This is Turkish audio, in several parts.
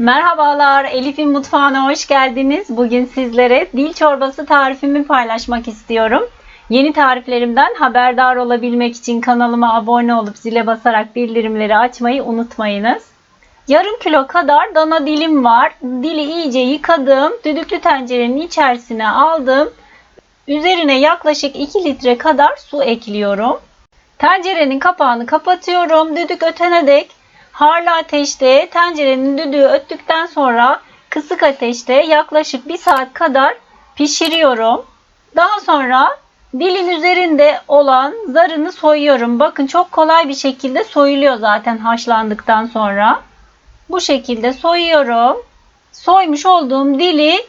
Merhabalar, Elif'in mutfağına hoş geldiniz. Bugün sizlere dil çorbası tarifimi paylaşmak istiyorum. Yeni tariflerimden haberdar olabilmek için kanalıma abone olup zile basarak bildirimleri açmayı unutmayınız. Yarım kilo kadar dana dilim var. Dili iyice yıkadım. Düdüklü tencerenin içerisine aldım. Üzerine yaklaşık 2 litre kadar su ekliyorum. Tencerenin kapağını kapatıyorum. Düdük ötene dek harlı ateşte tencerenin düdüğü öttükten sonra kısık ateşte yaklaşık 1 saat kadar pişiriyorum. Daha sonra dilin üzerinde olan zarını soyuyorum. Bakın çok kolay bir şekilde soyuluyor zaten haşlandıktan sonra. Bu şekilde soyuyorum. Soymuş olduğum dili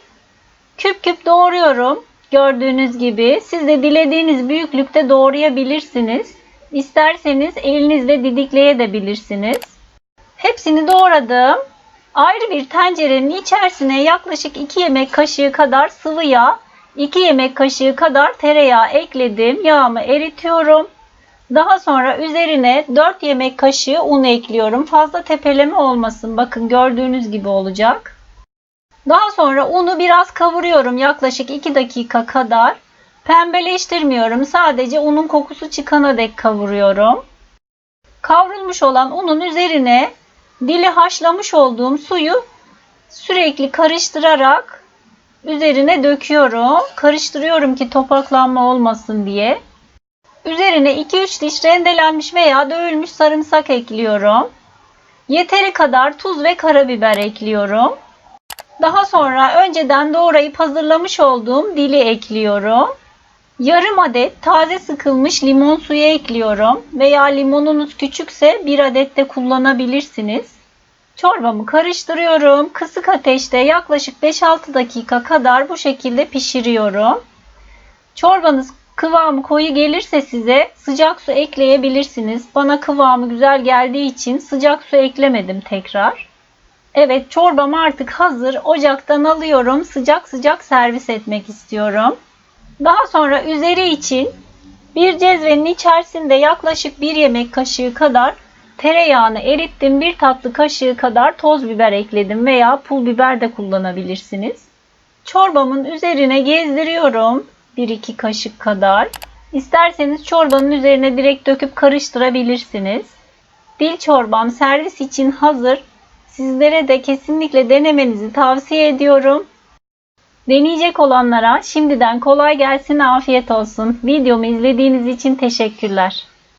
küp küp doğruyorum. Gördüğünüz gibi siz de dilediğiniz büyüklükte doğrayabilirsiniz. İsterseniz elinizle didikleyebilirsiniz. Hepsini doğradım. Ayrı bir tencerenin içerisine yaklaşık 2 yemek kaşığı kadar sıvı yağ, 2 yemek kaşığı kadar tereyağı ekledim. Yağımı eritiyorum. Daha sonra üzerine 4 yemek kaşığı un ekliyorum. Fazla tepeleme olmasın. Bakın gördüğünüz gibi olacak. Daha sonra unu biraz kavuruyorum yaklaşık 2 dakika kadar. Pembeleştirmiyorum. Sadece unun kokusu çıkana dek kavuruyorum. Kavrulmuş olan unun üzerine dili haşlamış olduğum suyu sürekli karıştırarak üzerine döküyorum. Karıştırıyorum ki topaklanma olmasın diye. Üzerine 2-3 diş rendelenmiş veya dövülmüş sarımsak ekliyorum. Yeteri kadar tuz ve karabiber ekliyorum. Daha sonra önceden doğrayıp hazırlamış olduğum dili ekliyorum. Yarım adet taze sıkılmış limon suyu ekliyorum veya limonunuz küçükse bir adet de kullanabilirsiniz. Çorbamı karıştırıyorum. Kısık ateşte yaklaşık 5-6 dakika kadar bu şekilde pişiriyorum. Çorbanız kıvamı koyu gelirse size sıcak su ekleyebilirsiniz. Bana kıvamı güzel geldiği için sıcak su eklemedim tekrar. Evet çorbam artık hazır. Ocaktan alıyorum. Sıcak sıcak servis etmek istiyorum. Daha sonra üzeri için bir cezvenin içerisinde yaklaşık bir yemek kaşığı kadar tereyağını erittim. Bir tatlı kaşığı kadar toz biber ekledim veya pul biber de kullanabilirsiniz. Çorbamın üzerine gezdiriyorum. 1-2 kaşık kadar. İsterseniz çorbanın üzerine direkt döküp karıştırabilirsiniz. Dil çorbam servis için hazır. Sizlere de kesinlikle denemenizi tavsiye ediyorum. Deneyecek olanlara şimdiden kolay gelsin, afiyet olsun. Videomu izlediğiniz için teşekkürler.